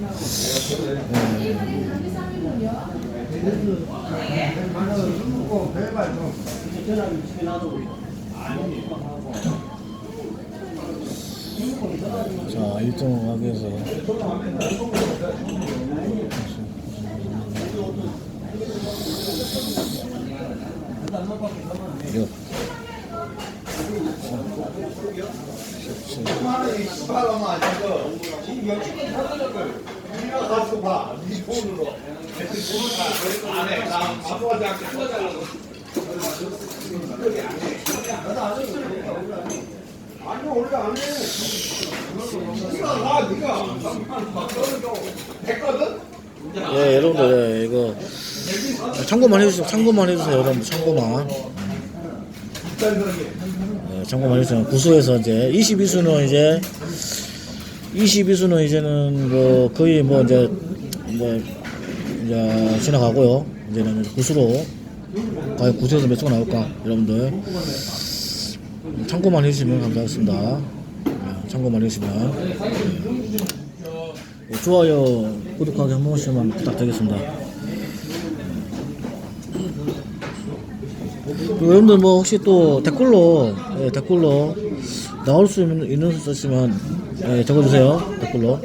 자, 1등 했거든. 예, 여러분들, 예, 이거 참고만 해주세요. 참고만 해주세요, 여러분. 참고만. 예, 참고만 해주세요. 구수에서 이제 22수는 이제 22수는 이제는 뭐 거의 뭐 이제 뭐 이제 지나가고요. 이제는 구수로 과연 구수에서 몇 수가 나올까, 여러분들. 참고만 해주시면 감사하겠습니다. 예, 참고만 해주시면. 예, 좋아요, 구독하기 한 번씩만 부탁드리겠습니다. 그리고 여러분들 뭐 혹시 또 댓글로 예, 댓글로 나올 수 있는 있는 수 있으면 예, 적어주세요. 댓글로